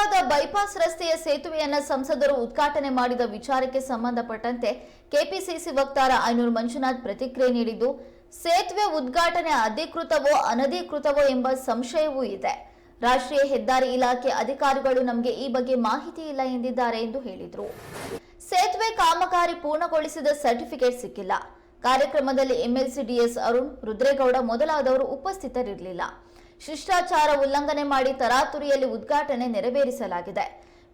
ಶಿರಾದ bypass ರಸ್ತೆಯ ಸೇತುವೆಯನ್ನ ಸಂಸದರು ಉದ್ಘಾಟನೆ ಮಾಡಿದ ವಿಚಾರಕ್ಕೆ ಸಂಬಂಧಪಟ್ಟಂತೆ ಕೆಪಿಸಿಸಿ ವಕ್ತಾರ ಐನೂರು ಮಂಜುನಾಥ್ ಪ್ರತಿಕ್ರಿಯೆ ನೀಡಿದ್ದು, ಸೇತುವೆ ಉದ್ಘಾಟನೆ ಅಧಿಕೃತವೋ ಅನಧಿಕೃತವೋ ಎಂಬ ಸಂಶಯವೂ ಇದೆ. ರಾಷ್ಟ್ರೀಯ ಹೆದ್ದಾರಿ ಇಲಾಖೆ ಅಧಿಕಾರಿಗಳು ನಮಗೆ ಈ ಬಗ್ಗೆ ಮಾಹಿತಿ ಇಲ್ಲ ಎಂದಿದ್ದಾರೆ ಎಂದು ಹೇಳಿದರು. ಸೇತುವೆ ಕಾಮಗಾರಿ ಪೂರ್ಣಗೊಳಿಸಿದ ಸರ್ಟಿಫಿಕೇಟ್ ಸಿಕ್ಕಿಲ್ಲ. ಕಾರ್ಯಕ್ರಮದಲ್ಲಿ ಎಂಎಲ್ಸಿ ಡಿಎಸ್ ಅರುಣ್, ರುದ್ರೇಗೌಡ ಮೊದಲಾದವರು ಉಪಸ್ಥಿತರಿರಲಿಲ್ಲ. ಶಿಷ್ಟಾಚಾರ ಉಲ್ಲಂಘನೆ ಮಾಡಿ ತರಾತುರಿಯಲ್ಲಿ ಉದ್ಘಾಟನೆ ನೆರವೇರಿಸಲಾಗಿದೆ.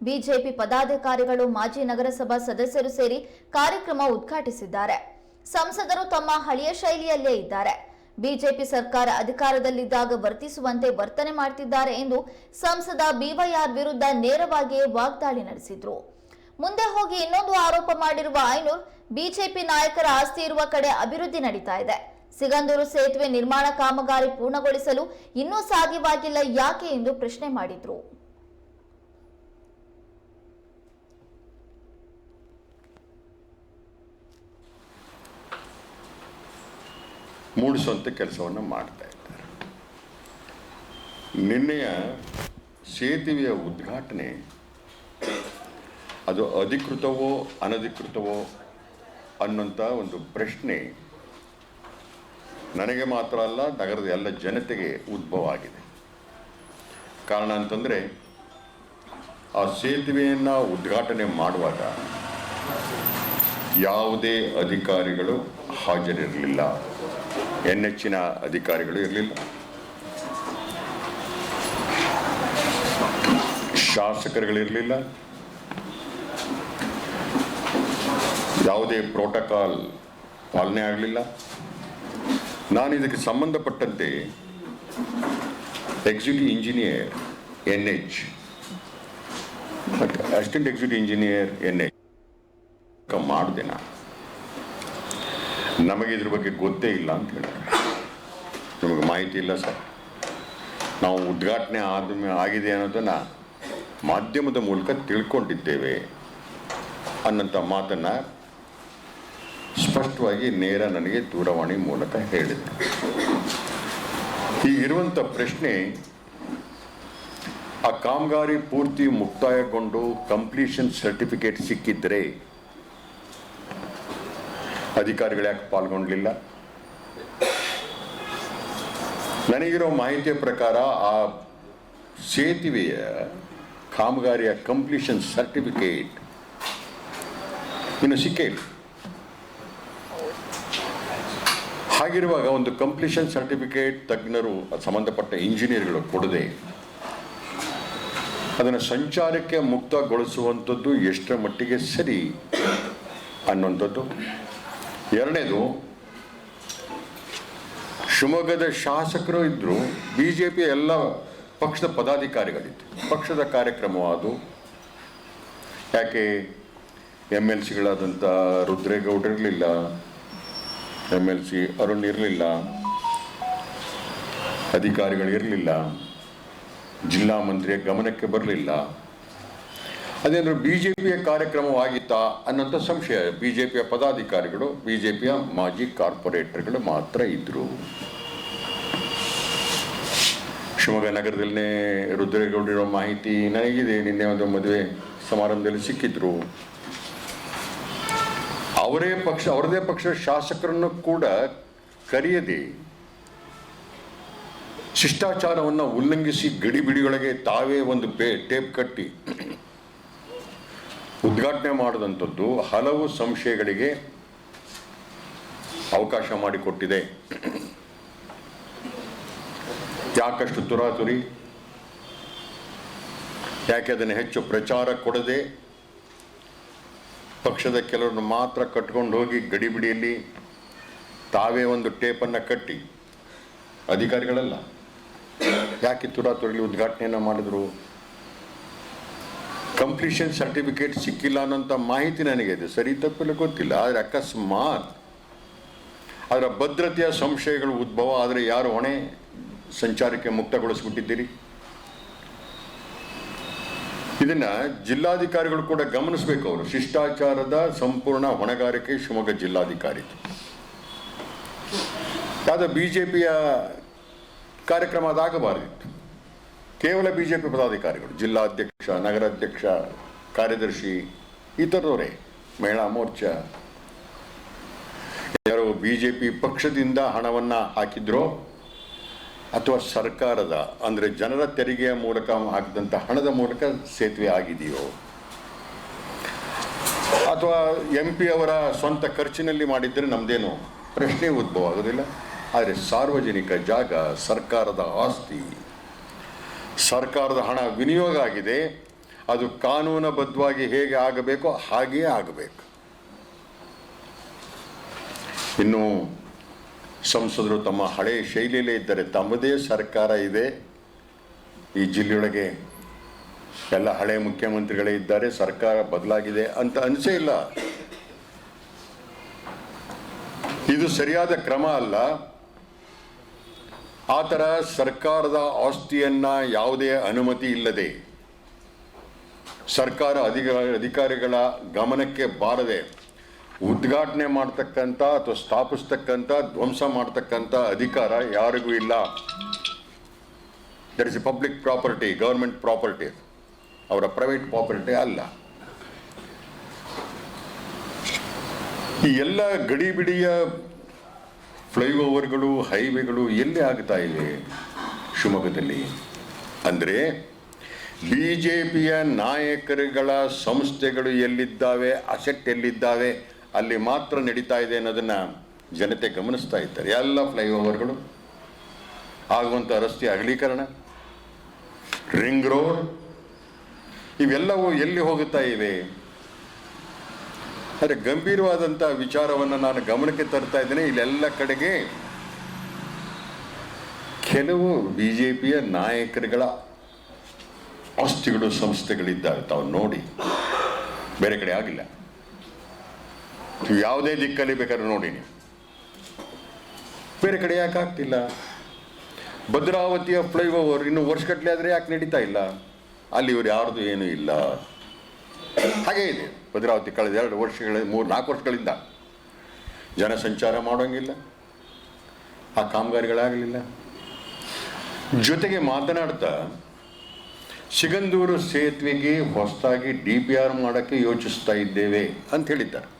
ಬಿಜೆಪಿ ಪದಾಧಿಕಾರಿಗಳು ಮಾಜಿ ನಗರಸಭಾ ಸದಸ್ಯರು ಸೇರಿ ಕಾರ್ಯಕ್ರಮ ಉದ್ಘಾಟಿಸಿದ್ದಾರೆ. ಸಂಸದರು ತಮ್ಮ ಹಳೆಯ ಶೈಲಿಯಲ್ಲೇ ಇದ್ದಾರೆ. ಬಿಜೆಪಿ ಸರ್ಕಾರ ಅಧಿಕಾರದಲ್ಲಿದ್ದಾಗ ವರ್ತಿಸುವಂತೆ ವರ್ತನೆ ಮಾಡ್ತಿದ್ದಾರೆ ಎಂದು ಸಂಸದ ಬಿವೈಆರ್ ವಿರುದ್ಧ ನೇರವಾಗಿಯೇ ವಾಗ್ದಾಳಿ ನಡೆಸಿದ್ರು. ಮುಂದೆ ಹೋಗಿ ಇನ್ನೊಂದು ಆರೋಪ ಮಾಡಿರುವ ಐನೂರ್, ಬಿಜೆಪಿ ನಾಯಕರ ಆಸ್ತಿ ಇರುವ ಕಡೆ ಅಭಿವೃದ್ಧಿ ನಡೀತಾ ಇದೆ. ಸಿಗಂದೂರು ಸೇತುವೆ ನಿರ್ಮಾಣ ಕಾಮಗಾರಿ ಪೂರ್ಣಗೊಳಿಸಲು ಇನ್ನೂ ಸಾಧ್ಯವಾಗಿಲ್ಲ, ಯಾಕೆ ಎಂದು ಪ್ರಶ್ನೆ ಮಾಡಿದ್ರು. ಮೂಡಿಸುವಂಥ ಕೆಲಸವನ್ನು ಮಾಡ್ತಾ ಇದ್ದಾರೆ. ನಿನ್ನೆಯ ಸೇತುವೆಯ ಉದ್ಘಾಟನೆ, ಅದು ಅಧಿಕೃತವೋ, ಅನಧಿಕೃತವೋ ಅನ್ನೋಂಥ ಒಂದು ಪ್ರಶ್ನೆ ನನಗೆ ಮಾತ್ರ ಅಲ್ಲ, ನಗರದ ಎಲ್ಲ ಜನತೆಗೆ ಉದ್ಭವ ಆಗಿದೆ. ಕಾರಣ ಅಂತಂದರೆ, ಆ ಸೇತುವೆಯನ್ನು ಉದ್ಘಾಟನೆ ಮಾಡುವಾಗ ಯಾವುದೇ ಅಧಿಕಾರಿಗಳು ಹಾಜರಿರಲಿಲ್ಲ. ಎನ್ ಹೆಚ್ಚಿನ ಅಧಿಕಾರಿಗಳು ಇರಲಿಲ್ಲ. ಶಾಸಕರುಗಳಿರಲಿಲ್ಲ ಯಾವುದೇ ಪ್ರೋಟೋಕಾಲ್ ಪಾಲನೆ ಆಗಲಿಲ್ಲ. ನಾನು ಇದಕ್ಕೆ ಸಂಬಂಧಪಟ್ಟಂತೆ executive engineer N H assistant executive engineer N H ಮಾಡಿದೆ ನಾನು. ನಮಗೆ ಇದ್ರ ಬಗ್ಗೆ ಗೊತ್ತೇ ಇಲ್ಲ ಅಂತ ಹೇಳಿದ್ರೆ. ನಮಗೆ ಮಾಹಿತಿ ಇಲ್ಲ ಸರ್. ನಾವು ಉದ್ಘಾಟನೆ ಆದ ಆಗಿದೆ ಅನ್ನೋದನ್ನು ಮಾಧ್ಯಮದ ಮೂಲಕ ತಿಳ್ಕೊಂಡಿದ್ದೇವೆ ಅನ್ನೋಂಥ ಮಾತನ್ನು ಸ್ಪಷ್ಟವಾಗಿ ನೇರ ನನಗೆ ದೂರವಾಣಿ ಮೂಲಕ ಹೇಳಿದೆ ಈಗಿರುವಂಥ ಪ್ರಶ್ನೆ ಆ ಕಾಮಗಾರಿ ಪೂರ್ತಿ ಮುಕ್ತಾಯಗೊಂಡು ಕಂಪ್ಲೀಷನ್ ಸರ್ಟಿಫಿಕೇಟ್ ಸಿಕ್ಕಿದ್ರೆ ಅಧಿಕಾರಿಗಳು ಯಾಕೆ ಪಾಲ್ಗೊಂಡಿಲ್ಲ ನನಗಿರೋ ಮಾಹಿತಿಯ ಪ್ರಕಾರ ಆ ಸೇತುವೆಯ ಕಾಮಗಾರಿಯ ಕಂಪ್ಲೀಷನ್ ಸರ್ಟಿಫಿಕೇಟ್ ಇನ್ನು ಸಿಕ್ಕೇ ಹಾಗಿರುವಾಗ ಒಂದು ಕಂಪ್ಲೀಷನ್ ಸರ್ಟಿಫಿಕೇಟ್ ತಜ್ಞರು, ಸಂಬಂಧಪಟ್ಟ ಇಂಜಿನಿಯರ್ಗಳು ಕೊಡದೆ ಅದನ್ನು ಸಂಚಾರಕ್ಕೆ ಮುಕ್ತಗೊಳಿಸುವಂಥದ್ದು ಎಷ್ಟರ ಮಟ್ಟಿಗೆ ಸರಿ ಅನ್ನುವಂಥದ್ದು. ಎರಡನೇದು, ಶಿವಮೊಗ್ಗದ ಶಾಸಕರು ಇದ್ದರು ಬಿ ಜೆ ಪಿ ಎಲ್ಲ ಪಕ್ಷದ ಪದಾಧಿಕಾರಿಗಳಿತ್ತು ಪಕ್ಷದ ಕಾರ್ಯಕ್ರಮವಾದು ಯಾಕೆ? ಎಂ ಎಲ್ ಸಿಗಳಾದಂಥ ರುದ್ರೇಗೌಡ ಇರಲಿಲ್ಲ ಎಂ ಎಲ್ ಸಿ ಅರುಣ್ ಇರಲಿಲ್ಲ ಅಧಿಕಾರಿಗಳಿರಲಿಲ್ಲ ಜಿಲ್ಲಾ ಮಂತ್ರಿಯ ಗಮನಕ್ಕೆ ಬರಲಿಲ್ಲ. ಅದೇನಾದರೂ ಬಿ ಜೆ ಪಿಯ ಕಾರ್ಯಕ್ರಮವಾಗಿತ್ತಾ ಅನ್ನೋಂಥ ಸಂಶಯ. ಬಿ ಜೆ ಪಿಯ ಪದಾಧಿಕಾರಿಗಳು ಬಿ ಜೆ ಪಿಯ ಮಾಜಿ ಕಾರ್ಪೊರೇಟರ್ಗಳು ಮಾತ್ರ ಇದ್ದರು ಶಿವಮೊಗ್ಗ ನಗರದಲ್ಲೇ ರುದ್ರೇಗೌಡರಿರೋ ಮಾಹಿತಿ ನನಗಿದೆ. ನಿನ್ನೆ ಒಂದು ಮದುವೆ ಸಮಾರಂಭದಲ್ಲಿ ಸಿಕ್ಕಿದ್ರು. ಅವರೇ ಪಕ್ಷ, ಅವರದೇ ಪಕ್ಷ ಶಾಸಕರನ್ನು ಕೂಡ ಕರೆಯದೆ ಶಿಷ್ಟಾಚಾರವನ್ನು ಉಲ್ಲಂಘಿಸಿ ಗಡಿಬಿಡಿಯೊಳಗೆ ತಾವೇ ಒಂದು ಪೇ, ಟೇಪ್ ಕಟ್ಟಿ ಉದ್ಘಾಟನೆ ಮಾಡಿದಂಥದ್ದು ಹಲವು ಸಂಶಯಗಳಿಗೆ ಅವಕಾಶ ಮಾಡಿಕೊಟ್ಟಿದೆ. ಯಾಕಷ್ಟು ತುರಾತುರಿ? ಯಾಕೆ ಅದನ್ನು ಹೆಚ್ಚು ಪ್ರಚಾರ ಕೊಡದೆ ಪಕ್ಷದ ಕೆಲವರನ್ನು ಮಾತ್ರ ಕಟ್ಕೊಂಡು ಹೋಗಿ ಗಡಿಬಿಡಿಯಲ್ಲಿ ತಾವೇ ಒಂದು ಟೇಪನ್ನು ಕಟ್ಟಿ ಅಧಿಕಾರಿಗಳಲ್ಲ. ಯಾಕೆ ತುರಾತುರಿಲಿ ಉದ್ಘಾಟನೆಯನ್ನು ಮಾಡಿದ್ರು? ಕಂಪ್ಲೀಷನ್ ಸರ್ಟಿಫಿಕೇಟ್ ಸಿಕ್ಕಿಲ್ಲ ಅನ್ನೋಂಥ ಮಾಹಿತಿ ನನಗೆ ಇದೆ. ಸರಿ ತಪ್ಪಿಲ್ಲ, ಗೊತ್ತಿಲ್ಲ. ಆದರೆ ಅಕಸ್ಮಾತ್ ಅದರ ಭದ್ರತೆಯ ಸಂಶಯಗಳು ಉದ್ಭವ. ಆದರೆ ಯಾರು ಹೊಣೆ ಸಂಚಾರಕ್ಕೆ ಮುಕ್ತಗೊಳಿಸ್ಬಿಟ್ಟಿದ್ದೀರಿ? ಇದನ್ನ ಜಿಲ್ಲಾಧಿಕಾರಿಗಳು ಕೂಡ ಗಮನಿಸಬೇಕು ಅವರು. ಶಿಷ್ಟಾಚಾರದ ಸಂಪೂರ್ಣ ಹೊಣೆಗಾರಿಕೆ ಶಿವಮೊಗ್ಗ ಜಿಲ್ಲಾಧಿಕಾರಿ. ಯಾವುದೋ ಬಿಜೆಪಿಯ ಕಾರ್ಯಕ್ರಮ ಅದಾಗಬಾರದಿತ್ತು. ಕೇವಲ ಬಿಜೆಪಿ ಪದಾಧಿಕಾರಿಗಳು, ಜಿಲ್ಲಾಧ್ಯಕ್ಷ, ನಗರಾಧ್ಯಕ್ಷ, ಕಾರ್ಯದರ್ಶಿ ಈ ಥರದವರೇ ಮಹಿಳಾ ಮೋರ್ಚಾ. ಯಾರು ಬಿಜೆಪಿ ಪಕ್ಷದಿಂದ ಹಣವನ್ನು ಹಾಕಿದ್ರೋ ಅಥವಾ ಸರ್ಕಾರದ, ಅಂದರೆ ಜನರ ತೆರಿಗೆಯ ಮೂಲಕ ಹಾಕಿದಂಥ ಹಣದ ಮೂಲಕ ಸೇತುವೆ ಆಗಿದೆಯೋ? ಅಥವಾ ಎಂ ಪಿ ಅವರ ಸ್ವಂತ ಖರ್ಚಿನಲ್ಲಿ ಮಾಡಿದ್ದರೆ ನಮ್ಮದೇನು ಪ್ರಶ್ನೆ ಉದ್ಭವ ಆಗೋದಿಲ್ಲ? ಆದರೆ ಸಾರ್ವಜನಿಕ ಜಾಗ, ಸರ್ಕಾರದ ಆಸ್ತಿ. ಸರ್ಕಾರದ ಹಣ ವಿನಿಯೋಗ ಆಗಿದೆ, ಅದು ಕಾನೂನುಬದ್ಧವಾಗಿ ಹೇಗೆ ಆಗಬೇಕೋ ಹಾಗೆಯೇ ಆಗಬೇಕು. ಇನ್ನು ಸಂಸದರು ತಮ್ಮ ಹಳೆ ಶೈಲಿಯಲ್ಲೇ ಇದ್ದರೆ. ತಮ್ಮದೇ ಸರ್ಕಾರ ಇದೆ. ಈ ಜಿಲ್ಲೆಯೊಳಗೆ ಎಲ್ಲ ಹಳೆ ಮುಖ್ಯಮಂತ್ರಿಗಳೇ ಇದ್ದಾರೆ. ಸರ್ಕಾರ ಬದಲಾಗಿದೆ ಅಂತ ಅನಿಸೇ ಇಲ್ಲ. ಇದು ಸರಿಯಾದ ಕ್ರಮ ಅಲ್ಲ. ಆ ಥರ ಸರ್ಕಾರದ ಆಸ್ತಿಯನ್ನ ಯಾವುದೇ ಅನುಮತಿ ಇಲ್ಲದೆ ಸರ್ಕಾರ ಅಧಿಕ ಅಧಿಕಾರಿಗಳ ಗಮನಕ್ಕೆ ಬಾರದೆ ಉದ್ಘಾಟನೆ ಮಾಡ್ತಕ್ಕಂಥ ಅಥವಾ ಸ್ಥಾಪಿಸ್ತಕ್ಕಂಥ ಧ್ವಂಸ ಮಾಡ್ತಕ್ಕಂಥ ಅಧಿಕಾರ ಯಾರಿಗೂ ಇಲ್ಲ. That is a public property government property ಅವರ ಪ್ರೈವೇಟ್ ಪ್ರಾಪರ್ಟಿ ಅಲ್ಲ. ಈ ಎಲ್ಲ ಗಡಿಬಿಡಿಯ ಫ್ಲೈಓವರ್ಗಳು ಹೈವೇಗಳು ಎಲ್ಲಿ ಆಗ್ತಾ ಇವೆ ಶಿವಮೊಗ್ಗದಲ್ಲಿ? ಅಂದರೆ ಬಿ ಜೆ ಪಿಯ ನಾಯಕರುಗಳ ಸಂಸ್ಥೆಗಳು ಎಲ್ಲಿದ್ದಾವೆ ಅಸೆಟ್ ಎಲ್ಲಿದ್ದಾವೆ? ಅಲ್ಲಿ ಮಾತ್ರ ನಡೀತಾ ಇದೆ ಅನ್ನೋದನ್ನ ಜನತೆ ಗಮನಿಸ್ತಾ ಇದ್ದಾರೆ. ಎಲ್ಲ ಫ್ಲೈಓವರ್ಗಳು ಆಗುವಂಥ ರಸ್ತೆ ಅಗಲೀಕರಣ, ರಿಂಗ್ ರೋಡ್, ಇವೆಲ್ಲವೂ ಎಲ್ಲಿ ಹೋಗುತ್ತಾ ಇವೆ? ಆದರೆ ಗಂಭೀರವಾದಂಥ ವಿಚಾರವನ್ನು ನಾನು ಗಮನಕ್ಕೆ ತರ್ತಾ ಇದ್ದೇನೆ. ಇಲ್ಲೆಲ್ಲ ಕಡೆಗೆ ಕೆಲವು ಬಿ ಜೆ ಪಿಯ ನಾಯಕರುಗಳ ಆಸ್ತಿಗಳು ಸಂಸ್ಥೆಗಳಿದ್ದಾವೆ ತಾವು ನೋಡಿ, ಬೇರೆ ಕಡೆ ಆಗಿಲ್ಲ. ನೀವು ಯಾವುದೇ ದಿಕ್ಕಲ್ಲಿ ಬೇಕಾದ್ರೆ ನೋಡಿ ನೀವು. ಬೇರೆ ಕಡೆ ಯಾಕೆ ಆಗ್ತಿಲ್ಲ? ಭದ್ರಾವತಿಯ ಫ್ಲೈಓವರ್ ಇನ್ನು ವರ್ಷಗಟ್ಟಲೆ ಆದರೆ ಯಾಕೆ ನಡೀತಾ ಇಲ್ಲ? ಅಲ್ಲಿ ಇವರು ಯಾರ್ದು ಏನೂ ಇಲ್ಲ. ಹಾಗೆ ಇದೆ. ಭದ್ರಾವತಿ ಕಳೆದ ಎರಡು ವರ್ಷಗಳ, ಮೂರು, ನಾಲ್ಕು ವರ್ಷಗಳಿಂದ ಜನ ಸಂಚಾರ ಮಾಡೋಂಗಿಲ್ಲ. ಆ ಕಾಮಗಾರಿಗಳಾಗಲಿಲ್ಲ. ಜೊತೆಗೆ ಮಾತನಾಡ್ತಾ, ಸಿಗಂದೂರು ಸೇತುವೆಗೆ ಹೊಸದಾಗಿ ಡಿ ಪಿ ಆರ್ ಮಾಡೋಕ್ಕೆ ಯೋಚಿಸ್ತಾ ಇದ್ದೇವೆ ಅಂತ ಹೇಳಿದ್ದಾರೆ.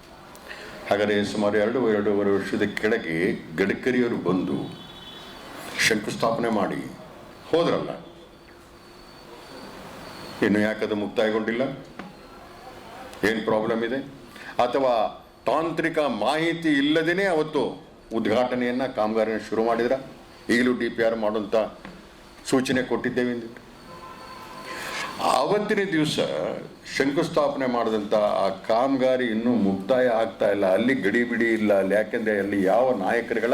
ಹಾಗಾದರೆ ಸುಮಾರು ಎರಡು, ಎರಡೂವರೆ ವರ್ಷದ ಕೆಳಗೆ ಗಡ್ಕರಿಯವರು ಬಂದು ಶಂಕುಸ್ಥಾಪನೆ ಮಾಡಿ ಹೋದ್ರಲ್ಲ. ಇನ್ನು ಯಾಕದು ಮುಕ್ತಾಯಗೊಂಡಿಲ್ಲ? ಏನು ಪ್ರಾಬ್ಲಮ್ ಇದೆ? ಅಥವಾ ತಾಂತ್ರಿಕ ಮಾಹಿತಿ ಇಲ್ಲದೇ ಅವತ್ತು ಉದ್ಘಾಟನೆಯನ್ನು ಕಾಮಗಾರಿಯನ್ನು ಶುರು ಮಾಡಿದ್ರ? ಈಗಲೂ ಡಿ ಪಿ ಆರ್ ಮಾಡುವಂಥ ಸೂಚನೆ ಕೊಟ್ಟಿದ್ದೇವೆ ಆವತ್ತಿನ ದಿವಸ ಶಂಕುಸ್ಥಾಪನೆ ಮಾಡಿದಂಥ ಆ ಕಾಮಗಾರಿ ಇನ್ನೂ ಮುಕ್ತಾಯ ಆಗ್ತಾ ಇಲ್ಲ. ಅಲ್ಲಿ ಗಡಿಬಿಡಿ ಇಲ್ಲ. ಅಲ್ಲಿ ಯಾಕೆಂದರೆ ಅಲ್ಲಿ ಯಾವ ನಾಯಕರುಗಳ